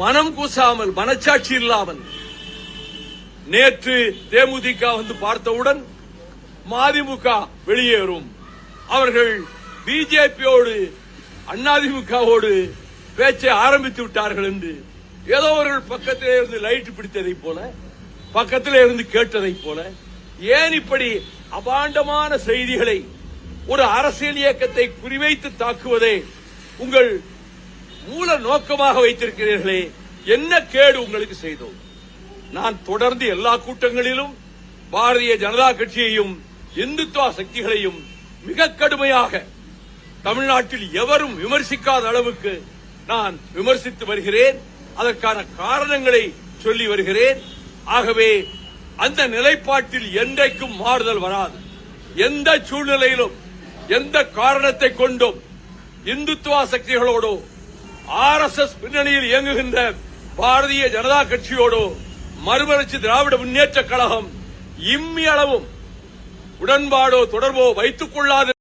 மனம் கூசாமல் மனச்சாட்சி இல்லாமல் நேற்று தேமுதிக வந்து பார்த்தவுடன் மதிமுக வெளியேறும். அவர்கள் பிஜேபியோடு அதிமுகவோடு பேச்சை ஆரம்பித்து விட்டார்கள் என்று. ஏதோ அவர்கள் பக்கத்திலே இருந்து லைட் பிடித்ததை போல பக்கத்திலே இருந்து கேட்டதை போல ஏன் இப்படி அபாண்டமான செய்திகளை ஒரு அரசியல் இயக்கத்தை குறிவைத்து தாக்குவதே உங்கள் மூல நோக்கமாக வைத்திருக்கிறீர்களே என்ன கேடு உங்களுக்கு செய்தோம்? நான் தொடர்ந்து எல்லா கூட்டங்களிலும் பாரதிய ஜனதா கட்சியையும் இந்துத்துவ சக்திகளையும் மிக கடுமையாக தமிழ்நாட்டில் எவரும் விமர்சிக்காத அளவுக்கு நான் விமர்சித்து வருகிறேன். அதற்கான காரணங்களை சொல்லி வருகிறேன். ஆகவே அந்த நிலைப்பாட்டில் என்றைக்கும் மாறுதல் வராது. எந்த சூழ்நிலையிலும் எந்த காரணத்தை கொண்டும் இந்துத்துவ சக்திகளோடோ ஆர் எஸ் எஸ் பின்னணியில் இயங்குகின்ற பாரதிய ஜனதா கட்சியோடோ மறுமலர்ச்சி திராவிட முன்னேற்ற கழகம் இம்மி அளவும் உடன்பாடோ தொடர்போ வைத்துக் கொள்ளாது